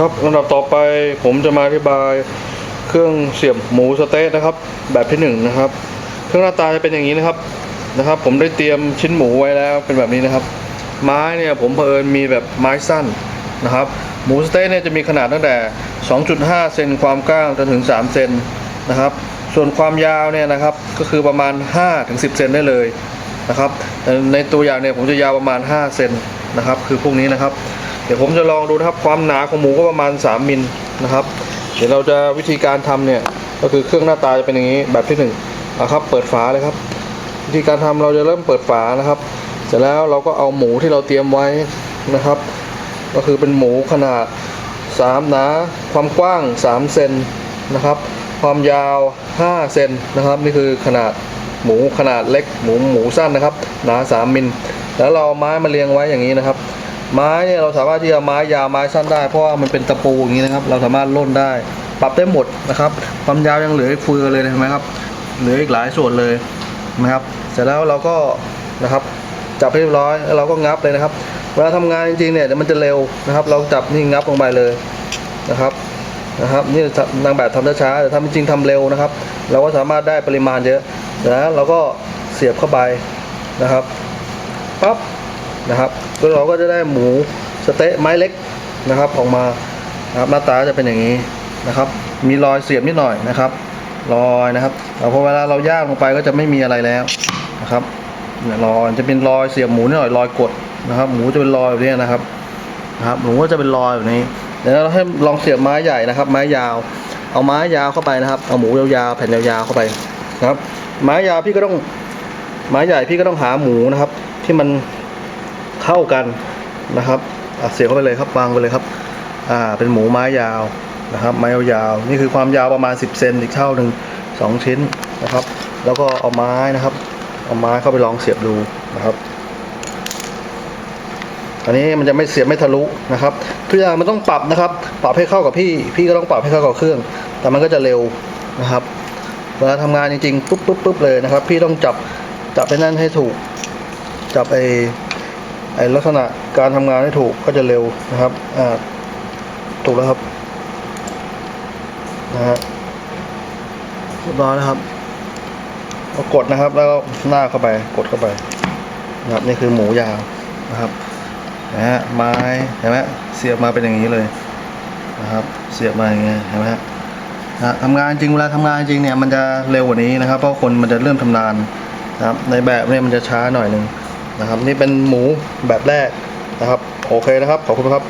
ครับลำดับต่อไปผมจะมาอธิบายเครื่องเสียบหมูสเต๊ะนะครับ แบบที่หนึ่งนะครับ เครื่องหน้าตาจะเป็นอย่างนี้นะครับนะครับ ผมได้เตรียมชิ้นหมูไว้แล้วเป็นแบบนี้นะครับ ไม้เนี่ยผมเผอิญมีแบบไม้สั้นนะครับ หมูสเต๊ะเนี่ยจะมีขนาดตั้งแต่ 2.5 เซนความกว้างจนถึง 3 เซนนะครับ ส่วนความยาวเนี่ยนะครับก็คือประมาณ 5-10 เซนได้เลยนะครับ ในตัวอย่างเนี่ยผมจะยาวประมาณ 5 เซนนะครับ คือพวกนี้นะครับ เดี๋ยวผมจะลองดูนะครับความหนาของหมูก็ประมาณ 3 มิลนะครับ เดี๋ยวเราจะวิธีการทำเนี่ยก็คือเครื่องหน้าตาจะเป็นอย่างนี้แบบที่หนึ่งนะครับ เปิดฝาเลยครับ วิธีการทำเราจะเริ่มเปิดฝานะครับ เสร็จแล้วเราก็เอาหมูที่เราเตรียมไว้นะครับ ก็คือเป็นหมูขนาด3หนาความกว้าง 3 เซนนะครับ ความยาว 5 เซนนะครับ นี่คือขนาดหมูขนาดเล็กหมูหมูสั้นนะครับ หนา 3 มิลแล้วเราเอาไม้มาเรียงไว้อย่างนี้นะครับ ไม้เนี่ยเราสามารถที่จะไม้ยาวไม้สั้นได้ เพราะว่ามันเป็นตะปูอย่างนี้นะครับ เราสามารถล่นได้ ปรับได้หมดนะครับ ความยาวยังเหลืออีกเฟือเลยเห็นไหมครับ เหลืออีกหลายส่วนเลยนะครับ เสร็จแล้วเราก็นะครับจับเรียบร้อยแล้วเราก็งับเลยนะครับ เวลาทำงานจริงๆเนี่ยเดี๋ยวมันจะเร็วนะครับ เราจับนี่งับลงไปเลยนะครับนะครับนี่นางแบบทำช้าๆแต่ทำจริงๆทำเร็วนะครับ เราก็สามารถได้ปริมาณเยอะแล้วเราก็เสียบเข้าไปนะครับปั๊บ นะครับแล้วเราก็จะได้หมูสเต๊ะไม้เล็กนะครับ ออกมานะครับหน้าตาจะเป็นอย่างนี้นะครับ มีรอยเสียบนิดหน่อยนะครับรอยนะครับแต่พอเวลาเราย่างลงไปก็จะไม่มีอะไรแล้วนะครับเนี่ยรอยจะเป็นรอยเสียบหมูนิดหน่อยรอยกดนะครับ หมูจะเป็นรอยแบบนี้นะครับนะครับหมูก็จะเป็นรอยแบบนี้เดี๋ยวเราให้ลองเสียบไม้ใหญ่นะครับ ไม้ยาว เอาไม้ยาวเข้าไปนะครับ เอาหมูยาวๆแผ่นยาวๆเข้าไปนะครับ ไม้ยาวพี่ก็ต้องไม้ใหญ่พี่ก็ต้องหาหมูนะครับ ที่มัน เท่ากันนะครับเสียบเข้าไปเลยครับวางไปเลยครับอ่าเป็นหมูไม้ยาวนะครับ ไม้ยาวนี่คือความยาวประมาณ 10เซนอีกเท่าหนึ่งสองชิ้นนะครับ แล้วก็เอาไม้นะครับ เอาไม้เข้าไปลองเสียบดูนะครับอันนี้มันจะไม่เสียบไม่ทะลุนะครับทุกอย่างมันต้องปรับนะครับ ปรับให้เข้ากับพี่ พี่ก็ต้องปรับให้เข้ากับเครื่อง แต่มันก็จะเร็วนะครับ เวลาทำงานจริงๆปุ๊บปุ๊บปุ๊บเลยนะครับ พี่ต้องจับจับไปนั่นให้ถูก จับไอ ไอลักษณะการทำงานให้ถูกก็จะเร็วนะครับอ่าถูกแล้วครับนะฮะเรียบร้อยนะครับก็กดนะครับ แล้วก็หน้าเข้าไปกดเข้าไปนะครับนี่คือหมูยาวนะครับนะฮะไม้เห็นไหมเสียบมาเป็นอย่างนี้เลยนะครับ เสียบมาอย่างเงี้ยเห็นไหมฮะนะทำงานจริงเวลาทำงานจริงเนี่ยมันจะเร็วกว่านี้นะครับ เพราะคนมันจะเริ่มทำนานนะครับในแบบเนี่ยมันจะช้าหน่อยหนึ่ง นะครับ นี่เป็นหมูแบบแรกนะครับ โอเคนะครับ ขอบคุณครับ